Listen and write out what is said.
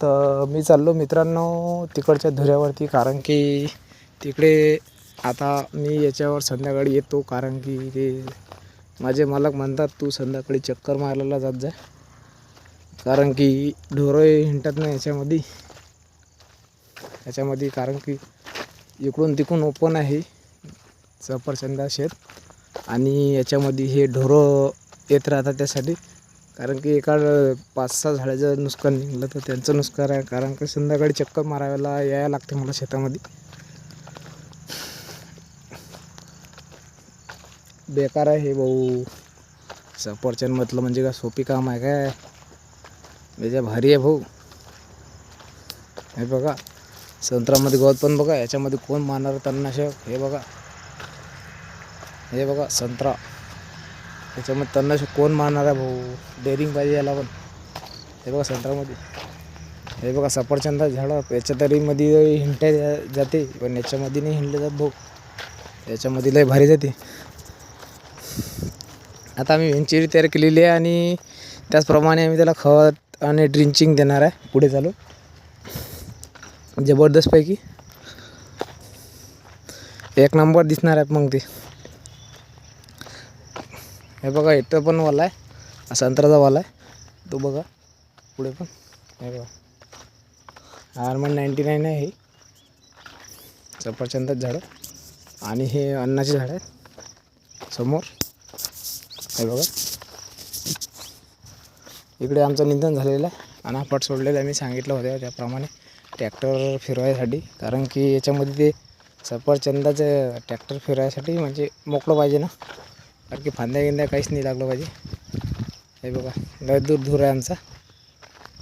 तर मी चाललो मित्रांनो तिकडच्या धुऱ्यावरती कारण की तिकडे आता मी याच्यावर संध्याकाळी येतो कारण की ते माझे मालक म्हणतात तू संध्याकाळी चक्कर मारायला जात जा. कारण की ढोरं हिंटत नाही याच्यामध्ये. याच्यामध्ये कारण की इकडून तिकडून ओपन आहे सफरचंदा शेत. आणि याच्यामध्ये हे ढोरं येत राहतात त्यासाठी. कारण की एका पाच सहा झाडाचं नुकसान निघलं तर त्यांचं नुकसान आहे. कारण की संध्याकाळी चक्कर मारायला यायला लागते मला शेतामध्ये. बेकार आहे हे भाऊ. सफरचंद म्हटलं म्हणजे का सोपी काम आहे काय? त्याच्या भारी आहे भाऊ. हे बघा संत्रामध्ये गवत पण बघा याच्यामध्ये कोण मारणार तणनाशक? हे बघा. हे बघा संत्रा. त्याच्यामध्ये त्यांना कोण मारणार आहे भाऊ? डेअरिंग पाहिजे याला पण. हे बघा संत्रामध्ये हे बघा सफरचंदा झाडं. याच्या तरीमध्ये हिंडता जाते पण याच्यामध्ये नाही हिंडले जात भाऊ. याच्यामध्ये लय भारी जाते. आता आम्ही वेंचुरी तयार केलेली आहे आणि त्याचप्रमाणे आम्ही त्याला खत आणि ड्रिंचिंग देणार आहे पुढे चालू जबरदस्तपैकी. एक नंबर दिसणार आहे मग ते. हे बघा इथं पण वाला आहे. संत्र्याचा वाला आहे. तो बघा पुढे पण. हे बघा. आरमन नाईन्टी नाईन आहे हे. सफरचंदच झाडं. आणि हे अन्नाचे झाड आहेत समोर. हे बघा. इकडे आमचं निधन झालेलं आहे. आणि आपट सोडलेलं आहे. मी सांगितलं होतं त्याप्रमाणे ट्रॅक्टर फिरवायसाठी. कारण की याच्यामध्ये ते सफरचंदाचं ट्रॅक्टर फिरायसाठी म्हणजे मोकळं पाहिजे ना. कारण की फांद्या गिंद्या काहीच नाही लागलं पाहिजे. हे बघा लय दूर दूर आहे आमचा.